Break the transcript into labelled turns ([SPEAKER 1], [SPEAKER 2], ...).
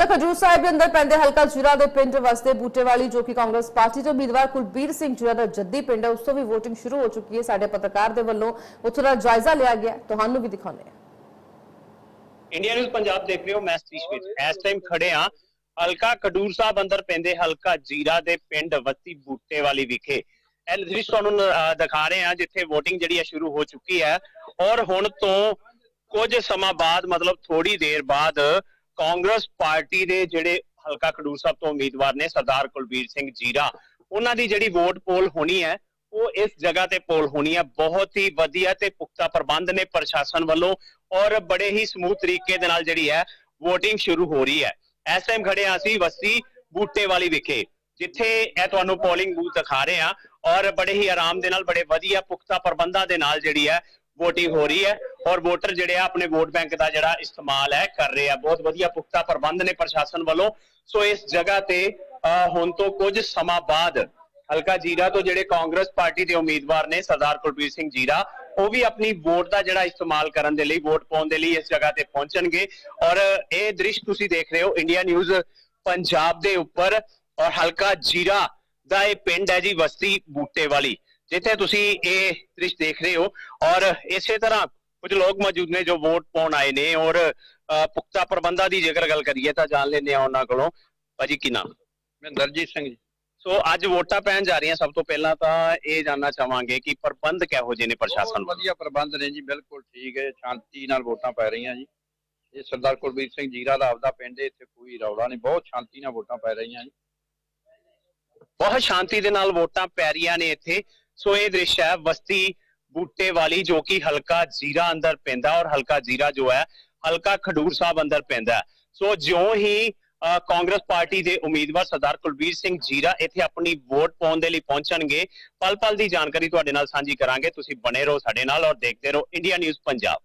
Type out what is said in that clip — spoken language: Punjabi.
[SPEAKER 1] ਹਲਕਾ ਖਜੂਰ ਸਾਹਿਬ ਦੇ ਅੰਦਰ ਪੈਂਦੇ ਹਲਕਾ ਜੀਰਾ ਦੇ ਪਿੰਡ ਵਸਦੇ ਬੂਟੇਵਾਲੀ, ਜੋ ਕਿ ਕਾਂਗਰਸ ਪਾਰਟੀ ਦੇ ਉਮੀਦਵਾਰ ਕੁਲਬੀਰ ਸਿੰਘ ਜੀਰਾ ਦਾ ਜੱਦੀ ਪਿੰਡ ਹੈ, ਉਸ ਤੋਂ ਵੀ VOTING ਸ਼ੁਰੂ ਹੋ ਚੁੱਕੀ ਹੈ ਸਾਡੇ ਪੱਤਰਕਾਰ ਦੇ ਵੱਲੋਂ। ਉੱਥੋਂ ਦਾ ਜਾਇਜ਼ਾ ਲਿਆ ਗਿਆ, ਤੁਹਾਨੂੰ ਵੀ ਦਿਖਾਉਂਦੇ ਹਾਂ।
[SPEAKER 2] ਇੰਡੀਆ ਨਿਊਜ਼ ਪੰਜਾਬ ਦੇਖ ਰਹੇ ਹੋ, ਮੈਂ ਸਤੀਸ਼ ਵਿੱਚ ਇਸ ਟਾਈਮ ਖੜੇ ਆ ਹਲਕਾ ਕਡੂਰ ਸਾਹਿਬ ਅੰਦਰ ਪੈਂਦੇ ਹਲਕਾ ਜੀਰਾ ਦੇ ਪਿੰਡ ਵਸਤੀ ਬੂਟੇ ਵਿਖੇ। ਇਹ ਦ੍ਰਿਸ਼ ਤੁਹਾਨੂੰ ਦਿਖਾ ਰਹੇ ਆ ਜਿੱਥੇ VOTING ਜਿਹੜੀ ਹੈ ਸ਼ੁਰੂ ਹੋ ਚੁੱਕੀ ਹੈ। ਔਰ ਹੁਣ ਤੋਂ ਕੁਝ ਸਮਾਂ ਬਾਅਦ, ਮਤਲਬ ਥੋੜੀ ਦੇਰ ਬਾਅਦ ਕਾਂਗਰਸ ਪਾਰਟੀ ਦੇ ਜਿਹੜੇ ਹਲਕਾ ਖਡੂਰ ਸਾਹਿਬ ਤੋਂ ਉਮੀਦਵਾਰ ਨੇ ਸਰਦਾਰ ਕੁਲਬੀਰ ਸਿੰਘ ਜੀਰਾ, ਉਹਨਾਂ ਦੀ ਜਿਹੜੀ ਵੋਟ ਪੋਲ ਹੋਣੀ ਹੈ, ਉਹ ਇਸ ਜਗ੍ਹਾ ਤੇ ਪੋਲ ਹੋਣੀ ਹੈ। ਬਹੁਤ ਹੀ ਵਧੀਆ ਤੇ ਪੁਖਤਾ ਪ੍ਰਬੰਧ ਨੇ ਪ੍ਰਸ਼ਾਸਨ ਵੱਲੋਂ ਔਰ ਬੜੇ ਹੀ ਸਮੂਥ ਤਰੀਕੇ ਦੇ ਨਾਲ ਜਿਹੜੀ ਹੈ VOTING ਸ਼ੁਰੂ ਹੋ ਰਹੀ ਹੈ। ਇਸ ਟਾਈਮ ਖੜੇ ਹਾਂ ਅਸੀਂ ਵਸਤੀ ਬੂਟੇ ਵਾਲੀ ਵਿਖੇ, ਜਿੱਥੇ ਇਹ ਤੁਹਾਨੂੰ ਪੋਲਿੰਗ ਬੂਥ ਦਿਖਾ ਰਹੇ ਆ ਔਰ ਬੜੇ ਹੀ ਆਰਾਮ ਦੇ ਨਾਲ, ਬੜੇ ਵਧੀਆ ਪੁਖਤਾ ਪ੍ਰਬੰਧਾਂ ਦੇ ਨਾਲ ਜਿਹੜੀ ਹੈ VOTING ਹੋ ਰਹੀ ਹੈ। ਔਰ ਵੋਟਰ ਜਿਹੜੇ ਆ ਆਪਣੇ ਵੋਟ ਬੈਂਕ ਦਾ ਜਿਹੜਾ ਇਸਤੇਮਾਲ ਹੈ ਕਰ ਰਹੇ ਆ। ਬਹੁਤ ਵਧੀਆ ਪੁਖਤਾ ਪ੍ਰਬੰਧ ਨੇ ਪ੍ਰਸ਼ਾਸਨ ਵੱਲੋਂ। ਸੋ ਇਸ ਜਗ੍ਹਾ ਤੇ ਅਹ, ਹੁਣ ਤੋਂ ਕੁਝ ਸਮਾਂ ਬਾਅਦ ਹਲਕਾ ਜੀਰਾ ਤੋਂ ਜਿਹੜੇ ਕਾਂਗਰਸ ਪਾਰਟੀ ਦੇ ਉਮੀਦਵਾਰ ਨੇ ਸਰਦਾਰ ਕੁਲਬੀਰ ਸਿੰਘ ਜੀਰਾ ਉਹ ਵੀ ਆਪਣੀ ਵੋਟ ਦਾ ਜਿਹੜਾ ਇਸਤੇਮਾਲ ਕਰਨ ਦੇ ਲਈ ਵੋਟ ਪਾਉਣ ਦੇ ਲਈ ਇਸ ਜਗ੍ਹਾ ਤੇ ਪਹੁੰਚਣਗੇ। ਔਰ ਇਹ ਦ੍ਰਿਸ਼ ਤੁਸੀਂ ਦੇਖ ਰਹੇ ਹੋ ਇੰਡੀਆ ਨਿਊਜ਼ ਪੰਜਾਬ ਦੇ ਉੱਪਰ। ਔਰ ਹਲਕਾ ਜੀਰਾ ਦਾ ਇਹ ਪਿੰਡ ਹੈ ਜੀ ਵਸਤੀ ਬੂਟੇ ਵਾਲੀ। ਜਿੱਥੇ ਤੁਸੀਂ ਇਹ ਦ੍ਰਿਸ਼ ਦੇਖ ਰਹੇ ਹੋ। ਔਰ ਇਸੇ ਤਰ੍ਹਾਂ ਕੁਝ ਲੋਕ ਮੌਜੂਦ ਨੇ ਜੋ ਵੋਟ ਪਾਉਣ ਆਏ ਨੇ ਔਰ ਪੁਖਤਾ ਪ੍ਰਬੰਧਾਂ ਦੀ ਜੇਕਰ ਗੱਲ ਕਰੀਏ ਤਾਂ ਜਾਣ ਲੈਂਦੇ ਆ ਉਹਨਾਂ ਕੋਲੋਂ। ਭਾਜੀ ਕੀ ਨਾਮ?
[SPEAKER 3] ਮਹਿੰਦਰਜੀਤ ਸਿੰਘ ਜੀ।
[SPEAKER 2] ਸੋ ਅੱਜ ਵੋਟਾਂ ਪੈਣ ਜਾ ਰਹੀਆਂ ਸਭ ਤੋਂ ਪਹਿਲਾਂ ਤਾਂ ਇਹ ਜਾਨਣਾ ਚਾਹਾਂਗੇ ਕਿ ਪ੍ਰਬੰਧ ਕਿਹੋ ਜਿਹੇ ਨੇ ਪ੍ਰਸ਼ਾਸਨ
[SPEAKER 3] ਵਧੀਆ ਪ੍ਰਬੰਧ ਨੇ ਜੀ ਬਿਲਕੁਲ ਠੀਕ ਹੈ ਸ਼ਾਂਤੀ ਨਾਲ ਵੋਟਾਂ ਪੈ ਰਹੀਆਂ ਜੀ। ਇਹ ਸਰਦਾਰ ਕੁਲਬੀਰ ਸਿੰਘ ਜੀਰਾ ਦਾ ਆਪਦਾ ਪਿੰਡ ਹੈ ਇੱਥੇ ਕੋਈ ਰੌਲਾ ਨਹੀਂ ਬਹੁਤ ਸ਼ਾਂਤੀ ਨਾਲ ਵੋਟਾਂ ਪੈ ਰਹੀਆਂ ਜੀ।
[SPEAKER 2] ਬਹੁਤ ਸ਼ਾਂਤੀ ਦੇ ਨਾਲ ਵੋਟਾਂ ਪੈ ਰਹੀਆਂ ਨੇ ਇੱਥੇ। ਸੋ ਇਹ ਦ੍ਰਿਸ਼ ਹੈ ਬਸਤੀ ਬੂਟੇ ਵਾਲੀ ਜੋ ਕਿ ਹਲਕਾ ਜੀਰਾ ਅੰਦਰ ਪੈਂਦਾ ਔਰ ਹਲਕਾ ਜੀਰਾ ਜੋ ਹੈ ਹਲਕਾ ਖਡੂਰ ਸਾਹਿਬ ਅੰਦਰ ਪੈਂਦਾ ਸੋ ਜਿਉਂ ਹੀ ਅ, ਕਾਂਗਰਸ ਪਾਰਟੀ ਦੇ ਉਮੀਦਵਾਰ ਸਰਦਾਰ ਕੁਲਬੀਰ ਸਿੰਘ ਜੀਰਾ ਇੱਥੇ ਆਪਣੀ ਵੋਟ ਪਾਉਣ ਦੇ ਲਈ ਪਹੁੰਚਣਗੇ ਪਲ ਪਲ ਦੀ ਜਾਣਕਾਰੀ ਤੁਹਾਡੇ ਨਾਲ ਸਾਂਝੀ ਕਰਾਂਗੇ। ਤੁਸੀਂ ਬਣੇ ਰਹੋ ਸਾਡੇ ਨਾਲ ਔਰ ਦੇਖਦੇ ਰਹੋ ਇੰਡੀਆ ਨਿਊਜ਼ ਪੰਜਾਬ।